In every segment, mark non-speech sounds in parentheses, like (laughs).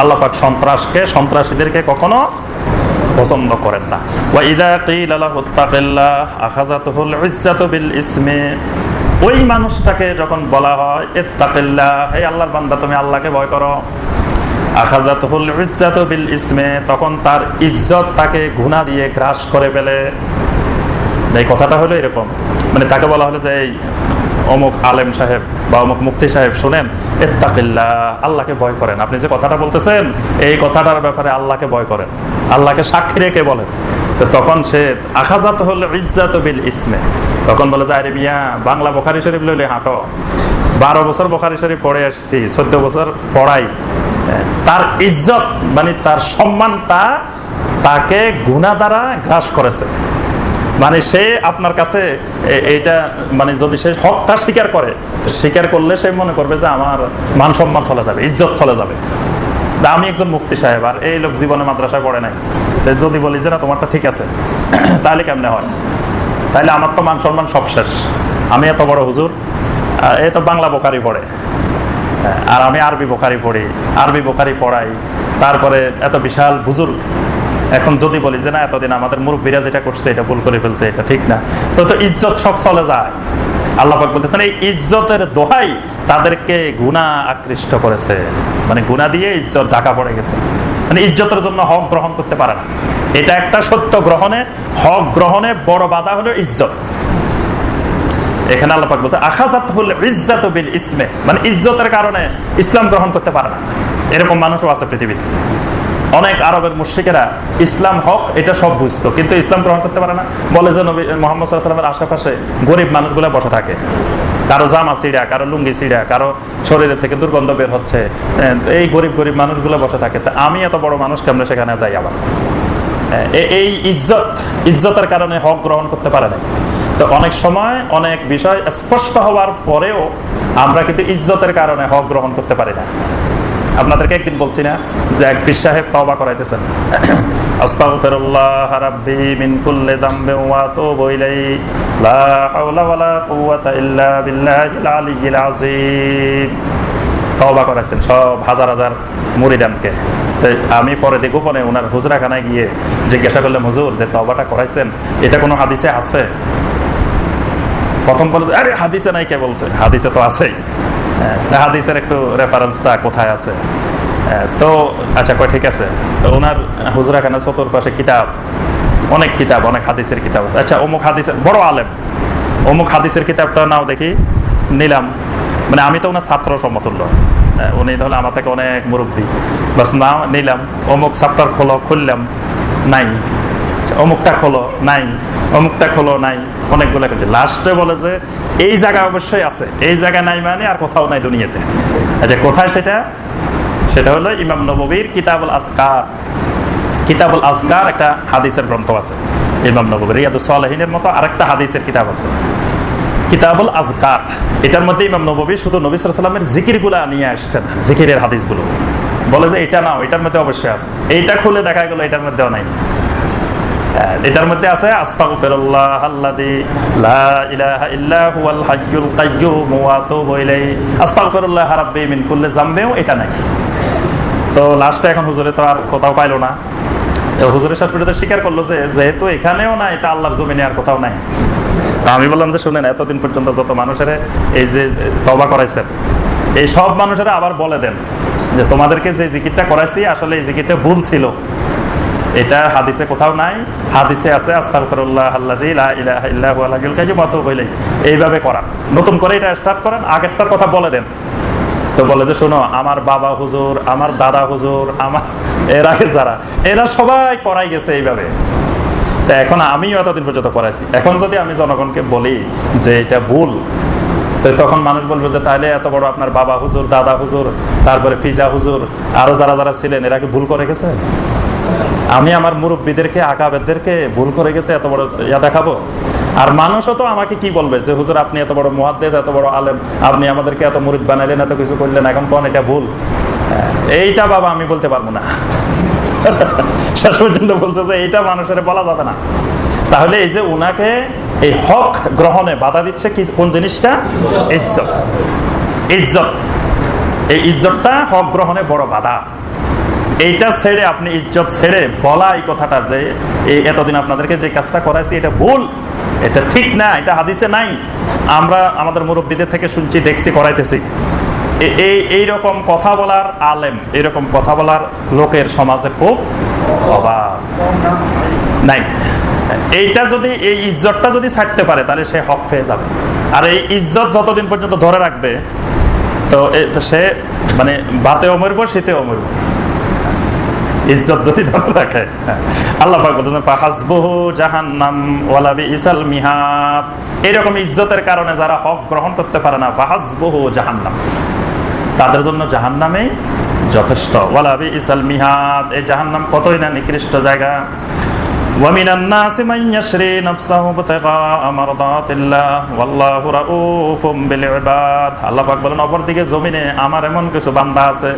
আল্লাহ পাক সন্ত্রাসকে, সন্ত্রাসীদেরকে কখনো পছন্দ করেন না। ওই মানুষটাকে যখন বলা হয়, ইত্তাকিল্লাহ, হে আল্লাহর বান্দা, তুমি আল্লাহকে ভয় করো। আখাযাতুহুল ইজ্জাতু বিল ইসমে, তখন তার ইজ্জত তাকে গুনাহ দিয়ে গ্রাস করে ফেলে। এই কথাটা হলো এরকম। মানে তাকে বলা হলো যে, এই অমুক আলেম সাহেব বা অমুক মুফতি সাহেব শুনেন এত্তাকিল্লা আল্লাহকে ভয় করেন। আপনি যে কথাটা বলতেছেন, এই কথাটার ব্যাপারে আল্লাহকে ভয় করেন। আল্লাহকে সাক্ষী রেখে বলেন। তো তখন সে আখাজাত হলো ইজ্জাত বিল ইসমে। তখন বলে যে আরে মিয়া, বাংলা বোখারি শরীফ লইলে হাঁটো। বারো বছর বোখারি শরীফ পড়ে আসছি চোদ্দ বছর পড়াই। তার ইজ্জত মানে তার সম্মানটা তাকে গুণা দ্বারা গ্রাস করেছে। মানে সে আপনার কাছে এইটা মানে যদি সে হকটা স্বীকার করে স্বীকার করলে সে মনে করবে যে আমার মান সম্মান চলে যাবে, ইজ্জত চলে যাবে। আমি একজন মুক্তি সাহেব, আর এই লোক জীবনে মাদ্রাসায় পড়ে নাই। যদি বলি যে না, তোমারটা ঠিক আছে, (clears throat) তাহলে কেমনে হয়? তাহলে আমার তো মান সম্মান সব শেষ। আমি এত বড় হুজুর এই তো বাংলা বোকারি পড়ে। আর আমি আরবি বোকারি পড়ি, আরবি বোকারি পড়াই, তারপরে এত বিশাল বুজুর্গ। এখন যদি বলি যে, না, এতদিন আমাদের মুরব্বীরা যেটা করছে, এটা ভুল করে ফেলছে, এটা ঠিক না। তো তো ইজ্জত সব চলে যায়। আল্লাহ পাক বলতেছেন, এই ইজ্জতের দোহাই তাদেরকে গুণা আকৃষ্ট করেছে। মানে গুণা দিয়ে ইজ্জত ঢাকা পড়ে গেছে। মানে ইজ্জতের জন্য হক গ্রহণ করতে পারে না। এটা একটা সত্য গ্রহণে, হক গ্রহণে বড় বাধা হলো ইজ্জত। এখানে আল্লাহ বলছে আখাজাত হল ইজ্জাত বিল ইসমে। মানে ইজ্জতের কারণে ইসলাম গ্রহণ করতে পারে না। এরকম মানুষও আছে পৃথিবীতে। অনেক আরবের মুশ্রিকেরা ইসলাম হক, এটা সব বুঝতো, কিন্তু ইসলাম গ্রহণ করতে পারে না। বলে যে নবী মোহাম্মদ সাল্লামের আশেপাশে গরিব মানুষগুলো বসে থাকে। কারও জামা ছিঁড়া, কারও লুঙ্গি ছিঁড়া, কারও শরীরের থেকে দুর্গন্ধ বের হচ্ছে। এই গরিব গরিব মানুষগুলো বসে থাকে। তা আমি এত বড় মানুষ, কেমন সেখানে যাই আবার? এই ইজ্জত, ইজ্জতের কারণে হক গ্রহণ করতে পারে না তো অনেক সময় অনেক বিষয় স্পষ্ট হওয়ার পরেও আমরা কিন্তু ইজ্জতের কারণে হক গ্রহণ করতে পারি না। আপনাদেরকে একদিন বলছি না যে এক পীর সাহেব তওবা করাইতেছেন। (coughs) আস্তাগফিরুল্লাহ রাব্বি মিন কুল্লি যামবিন ওয়া লা হাওলা ওয়ালা কুওয়াতা ইল্লা বিল্লাহিল আলিয়্যিল আযীম। তওবা করাইছেন সব হাজার হাজার মুরিদানকে। আমি পরে ফোনে ওনার হুজরাখানায় গিয়ে জিজ্ঞাসা করলাম, হুজুর, যে তওবাটা করাইছেন, এটা কোনো হাদিসে আছে? প্রথম বলে আরে হাদিসে নাই কে বলছে? হাদিসে তো আছেই। হাদিসের একটু রেফারেন্সটা কোথায় আছে? তো আচ্ছা কয়, ঠিক আছে। তো ওনার হুজরাখানা চতুর পাশে কিতাব, অনেক কিতাব, অনেক হাদিসের কিতাব আছে। আচ্ছা অমুক হাদিসের, বড় আলেম, অমুক হাদিসের কিতাবটা নাও দেখি, নিলাম। মানে আমি তো ওনার ছাত্র সমতুল্য। উনি তাহলে আমার থেকে অনেক মুরব্বী। বাস নাও, নিলাম। অমুক চাপ্টার খোলো খুললাম, নাই। অমুকটা খোলো, নাই। অমুকটা খোলো, নাই। অনেকগুলো লাস্টে বলে যে, এই জায়গা অবশ্যই আছে। এই জায়গা নাই মানে আর কোথাও নাই দুনিয়াতে। আচ্ছা কোথায় সেটা? সেটা হলো ইমাম নববীর কিতাবুল আজকার। কিতাবুল আজকার একটা হাদিসের গ্রন্থ আছে। ইমাম সালেহিনের মতো আরেকটা হাদিসের কিতাব আছে। কিতাবুল আজকার। এটার মধ্যে ইমাম নববী শুধু নবী সাল্লামের জিকিরগুলো নিয়ে আসছেন, জিকিরের হাদিসগুলো। বলে যে, এটা নাও, এটার মধ্যে অবশ্যই আছে। এইটা খুলে দেখা গেল, এটার মধ্যেও নাই। এটার মধ্যে আছে, আস্তাগফিরুল্লাহ লা ইলাহা ইল্লা হুয়াল কাইয়্যুম ওয়া ইলাইহি। আস্তাগফিরুল্লাহ রাব্বি মিন কুল্লি এটা নাই। তো লাস্টে এখন হুজুরে তো আর কোথাও পাইলো না। হুজুরের স্বীকার করল যে, যেহেতু এখানেও নাই, তা আল্লাহর জমিনে আর কোথাও নাই। আমি বললাম যে, শুনেন, এতদিন পর্যন্ত যত মানুষের এই যে তবা করাইছেন, এই সব মানুষেরা আবার বলে দেন যে, তোমাদেরকে যে জিকিরটা করাইছি, আসলে এই জিকিরটা ভুল ছিল। এটা হাদিসে কোথাও নাই। হাদিসে আছে এইভাবে করান। নতুন করে এটা স্টার্ট করেন, আগেরটার কথা বলে দেন। তো বলে যে, শোনো, আমার বাবা হুজুর, আমার দাদা হুজুর, আমার এর যারা? এরা সবাই করাই গেছে এইভাবে। তা এখন আমিও এতদিন পর্যন্ত করাইছি এখন যদি আমি জনগণকে বলি যে, এটা ভুল, তো তখন মানুষ বলবে যে তাহলে এত বড় আপনার বাবা হুজুর, দাদা হুজুর, তারপরে ফিজা হুজুর, আরও যারা যারা ছিলেন, এরা কি ভুল করে গেছে? আমি আমার মুরব্বীদেরকে, আকাবেদদেরকে ভুল করে গেছে, এত বড় ইয়া দেখাবো? আর মানুষও তো আমাকে কি বলবে যে, হুজুর, আপনি এত বড় মহাদ্দেশ এত বড় আলেম, আপনি আমাদেরকে এত মুরিদ বানাইলেন, এত কিছু করলেন, এখন কোন এটা ভুল? এইটা বাবা, আমি বলতে পারব না। (laughs) শেষ পর্যন্ত বলছে যে, এইটা মানুষের বলা যাবে না। তাহলে এই যে উনাকে এই হক গ্রহণে বাধা দিচ্ছে কি, কোন জিনিসটা? ইজ্জত। ইজ্জত। এই ইজ্জতটা হক গ্রহণে বড় বাধা। এইটা ছেড়ে আপনি ইজ্জত ছেড়ে বলা এই কথাটা যে এই এতদিন আপনাদেরকে যে কাজটা করাইছি, এটা ভুল। এটা ঠিক না, এটা হাদিসে নাই। আমরা আমাদের মুরব্বীদের থেকে শুনছি, দেখছি, করাইতেছি। এই এইরকম কথা বলার আলেম এরকম কথা বলার লোকের সমাজে খুব অভাব। নাই। এইটা যদি, এই ইজ্জতটা যদি ছাড়তে পারে, তাহলে সে হক পেয়ে যাবে। আর এই ইজ্জত যতদিন পর্যন্ত ধরে রাখবে, তো সে মানে বাতেও মরবো শীতেও মরবো ইজ্জত যদি ধরে রাখে। আল্লাহ জাহান্নাম ওয়ালা বিসাল মিহাব এরকম ইজ্জতের কারণে যারা হক গ্রহণ করতে পারে না, ফাহাসবুহু জাহান্নাম। তাদের জন্য জাহান্নামে যথেষ্ট। ওয়ালা বিসাল মিহাদ এই জাহান্নাম কতই না নিকৃষ্ট জায়গা। ومن الناس من يشري نفسه ابتغاء مرضات الله والله رؤوف بالعباد আল্লাহ পাক বলেন অপরদিকে জমিনে আমার এমন কিছু বান্দা আছে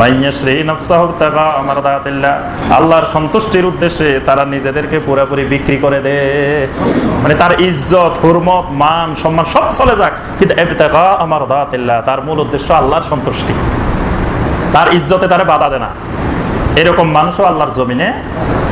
মাইয়াশরি নফসাহু ইবতিগা মারদাতিল্লাহ আল্লাহর সন্তুষ্টির উদ্দেশ্যে তারা নিজেদেরকে পুরোপুরি বিক্রি করে দে মানে তার ইজ্জত হুরমত মান সম্মান সব চলে যাক কিন্তু ইবতিগা মারদাতিল্লাহ তার মূল উদ্দেশ্য আল্লাহর সন্তুষ্টি তার ইজ্জতে তারা বাধা দেয় না এরকম মানুষও আল্লাহর জমিনে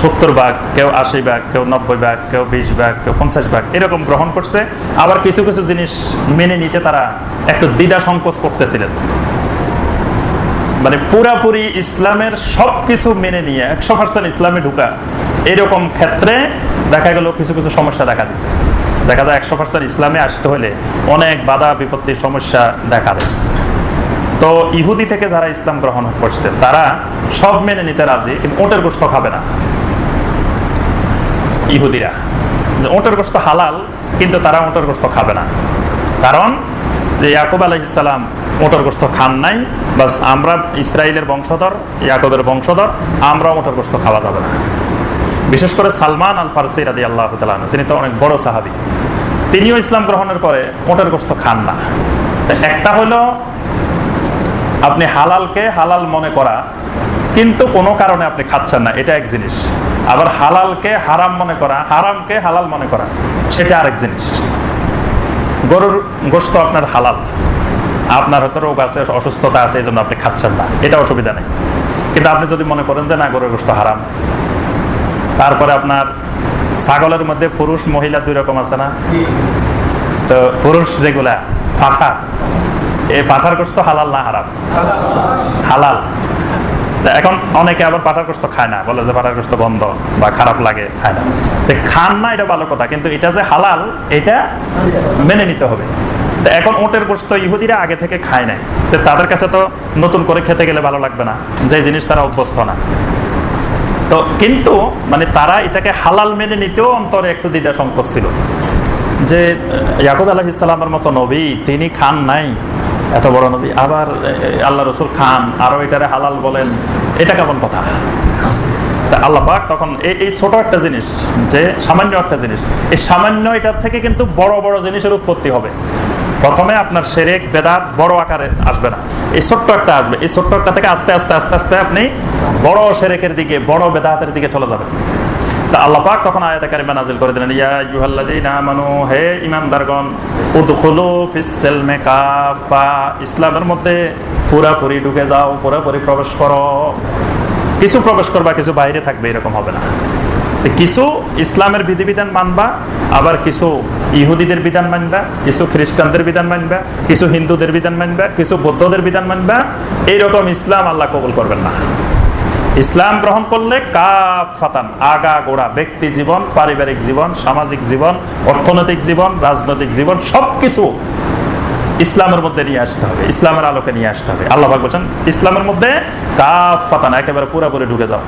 সত্তর ভাগ, কেউ আশি ভাগ, কেউ নব্বই ভাগ, কেউ বিশ ভাগ, কেউ পঞ্চাশ ভাগ এরকম গ্রহণ করছে। আবার কিছু কিছু জিনিস মেনে নিতে তারা একটু দ্বিধা সংকোচ করতেছিলেন। মানে পুরাপুরি ইসলামের সব কিছু মেনে নিয়ে একশো পার্সেন্ট ইসলামে ঢুকা এরকম ক্ষেত্রে দেখা গেল কিছু কিছু সমস্যা দেখা দিচ্ছে দেখা যায় একশো পার্সেন্ট ইসলামে আসতে হলে অনেক বাধা, বিপত্তির সমস্যা দেখা দেয়। তো ইহুদি থেকে যারা ইসলাম গ্রহণ করছে, তারা সব মেনে নিতে রাজি, কিন্তু ওটের গোস্ত খাবে না। ইহুদিরা। ওটের গোস্ত হালাল, কিন্তু তারা ওটের গোস্ত খাবে না। কারণ, যে ইয়াকুব আলহিসাল্লাম ওটের গোস্ত খান নাই, বাস আমরা ইসরায়েলের বংশধর, ইয়াকুবের বংশধর আমরা ওটের গোস্ত খাওয়া যাবে না। বিশেষ করে সালমান আল ফারসি রাজি আল্লাহ তালান তিনি তো অনেক বড় সাহাবি। তিনিও ইসলাম গ্রহণের পরে ওটের গোস্ত খান না। একটা হলো আপনি হালালকে হালাল মনে করা কিন্তু কোনো কারণে আপনি খাচ্ছেন না, এটা এক জিনিস। আবার হালালকে হারাম মনে করা, হারামকে হালাল মনে করা, সেটা আরেক জিনিস। গরুর গোস্ত আপনার হালাল। আপনার হয়তো রোগ আছে, অসুস্থতা আছে, এই জন্য আপনি খাচ্ছেন না, এটা অসুবিধা নেই। কিন্তু আপনি যদি মনে করেন যে না, গরুর গোস্ত হারাম, তারপরে আপনার ছাগলের মধ্যে পুরুষ, মহিলা দুই রকম আছে না? তো পুরুষ যেগুলা ফাঁকা এই পাঠার গোস্ত হালাল না হারাম? হালাল। এখন অনেকে আবার পাঠার গোস্ত খায় না, বলে যে পাঠার গোস্ত বন্ধ বা খারাপ লাগে, খায় না। তো খান না এটা ভালো কথা, কিন্তু এটা যে হালাল, এটা মেনে নিতে হবে। তো এখন ওটের গোস্ত ইহুদিরা আগে থেকে খায় নাই। তো তাদের কাছে তো নতুন করে খেতে গেলে ভালো লাগবে না, যে জিনিস তারা অভ্যস্ত না। তো কিন্তু মানে তারা এটাকে হালাল মেনে নিতেও অন্তরে একটু দ্বিধা সংকোচ ছিল। যে ইয়াকুব আলহিসাল্লামের মতো নবী, তিনি খান নাই এত বড় নবী। আবার আল্লাহ রসুল খান, আরও এটারে হালাল বলেন, এটা কেমন কথা? আল্লাহ পাক তখন এই ছোট একটা জিনিস, যে সামান্য একটা জিনিস, এই সামান্য এটার থেকে কিন্তু বড় বড় জিনিসের উৎপত্তি হবে। প্রথমে আপনার সেরেক, বেদাত বড় আকারে আসবে না। এই ছোট্ট একটা আসবে। এই ছোট্ট একটা থেকে আস্তে আস্তে আস্তে আস্তে আপনি বড় সেরেকের দিকে, বড় বেদাতের দিকে চলে যাবেন। আল্লাহ পাক তখন আয়াতে কারিমা নাজিল করে দিলেন, ইয়া আইয়ুহাল্লাযীনা আমানু, হে ঈমানদারগণ, উদখুলু ফিস কাফা ইসলামের মধ্যে পুরাপুরি ঢুকে যাও, পুরাপুরি প্রবেশ করো। কিছু প্রবেশ করবা, কিছু বাইরে থাকবে, এরকম হবে না। কিছু ইসলামের বিধিবিধান মানবা, আবার কিছু ইহুদিদের বিধান মানবা, কিছু খ্রিস্টানদের বিধান মানবা, কিছু হিন্দুদের বিধান মানবা, কিছু বৌদ্ধদের বিধান মানবা এইরকম ইসলাম আল্লাহ কবুল করবেন না। ইসলাম গ্রহণ করলে কাফাতান, আগা গোড়া, ব্যক্তি জীবন, পারিবারিক জীবন, সামাজিক জীবন, অর্থনৈতিক জীবন, রাজনৈতিক জীবন, সবকিছু ইসলামের মধ্যে নিয়ে আসতে হবে, ইসলামের আলোকে নিয়ে আসতে হবে। আল্লাহ বলছেন, ইসলামের মধ্যে কাফাতান, একেবারে পুরোপুরি ঢুকে যাও।